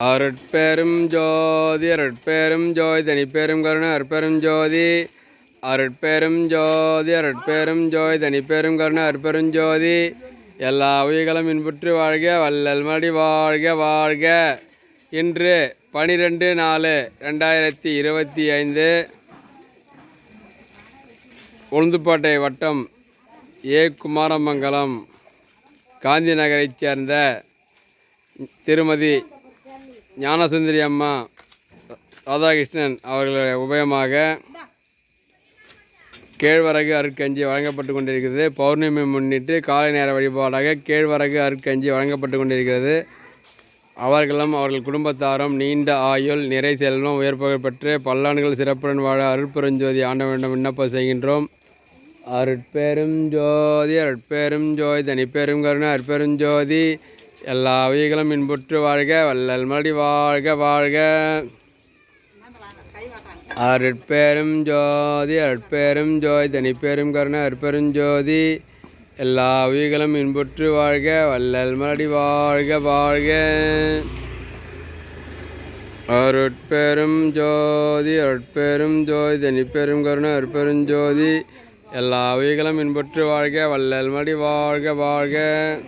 அருட்பெரும் ஜோதி அருட்பெரும் ஜோதி தனிப்பெரும் கருணை அருட்பெரும் ஜோதி. அருட்பெரும் ஜோதி அருட்பெரும் ஜோதி தனிப்பெரும் கருணை அருட்பெரும் ஜோதி. எல்லா உயிர்களும் இன்புற்று வாழ்க வல்லல் மடி வாழ்க வாழ்க. இன்று பனிரெண்டு நாலு ரெண்டாயிரத்தி இருபத்தி ஐந்து. உளுந்துப்பாட்டை வட்டம் ஏ. குமாரமங்கலம் காந்தி நகரைச் சேர்ந்த திருமதி ஞானசுந்தரி அம்மா ராதாகிருஷ்ணன் அவர்களுடைய உபயமாக கேழ்வரகு அருட்கஞ்சி வழங்கப்பட்டு கொண்டிருக்கிறது. பௌர்ணமி முன்னிட்டு காலை நேர வழிபாடாக கேழ்வரகு அருட்கஞ்சி வழங்கப்பட்டு கொண்டிருக்கிறது. அவர்களும் அவர்கள் குடும்பத்தாரும் நீண்ட ஆயுள் நிறை செல்வம் உயர்புகழ் பெற்று பல்லாண்டுகள் சிறப்புடன் வாழ அருட்பெருஞ்சோதி ஆண்டவனிடம் விண்ணப்பம் செய்கின்றோம். அருட்பெரும் ஜோதி அருட்பெரும் ஜோதி தனிப்பெரும் கருணை அருட்பெரும் ஜோதி எல்லா உயிர்களும் இன்புற்று வாழ்க வல்லல் மறுபடி வாழ்க வாழ்க. அருட்பேரும் ஜோதி அருட்பெரும் ஜோதி தனிப்பேரும் கருணை அருட்பெரும் ஜோதி. எல்லா உயிர்களும் இன்புற்று வாழ்க வல்லல் மறுபடி வாழ்க வாழ்க. அருட்பெரும் ஜோதி அருட்பெரும் ஜோதி தனிப்பெரும் கருணை அருட்பெரும் ஜோதி. எல்லா உயிர்களும் இன்புற்று வாழ்க வல்லல் மறுபடி வாழ்க வாழ்க.